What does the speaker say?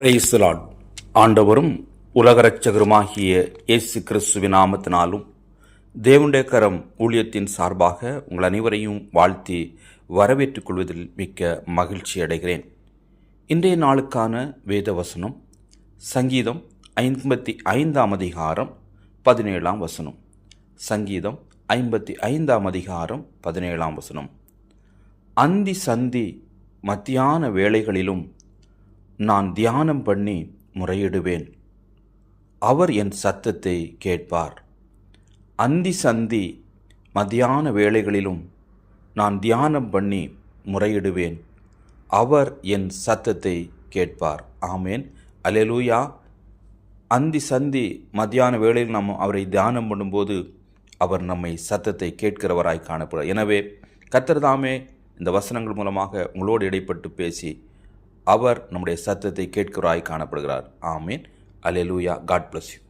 பிரைஸ்லாட் ஆண்டவரும் உலகரட்சகருமாகிய இயேசு கிறிஸ்துவின் நாமத்தினாலும் தேவனுடைய கரம் ஊழியத்தின் சார்பாக உங்கள் அனைவரையும் வாழ்த்தி வரவேற்றுக் கொள்வதில் மிக்க மகிழ்ச்சி அடைகிறேன். இன்றைய நாளுக்கான வேத வசனம் சங்கீதம் ஐம்பத்தி ஐந்தாம் அதிகாரம் பதினேழாம் வசனம். சங்கீதம் ஐம்பத்தி ஐந்தாம் அதிகாரம் பதினேழாம் வசனம். அந்தி சந்தி மத்தியான வேளைகளிலும் நான் தியானம் பண்ணி முறையிடுவேன். அவர் என் சத்தத்தை கேட்பார். அந்தி சந்தி மத்தியான வேளைகளிலும் நான் தியானம் பண்ணி முறையிடுவேன். அவர் என் சத்தத்தை கேட்பார். ஆமேன். அலெலூயா அந்தி சந்தி மத்தியான வேளையில் நாம் அவரை தியானம் பண்ணும்போது அவர் நம்மை சத்தத்தை கேட்கிறவராய் காணப்படுகிறார் எனவே கர்த்தர் இந்த வசனங்கள் மூலமாக உங்களோடு இடைப்பட்டு பேசி அவர் நம்முடைய சத்தத்தை கேட்கிறாய் காணப்படுகிறார். ஆமீன். Alleluia God bless you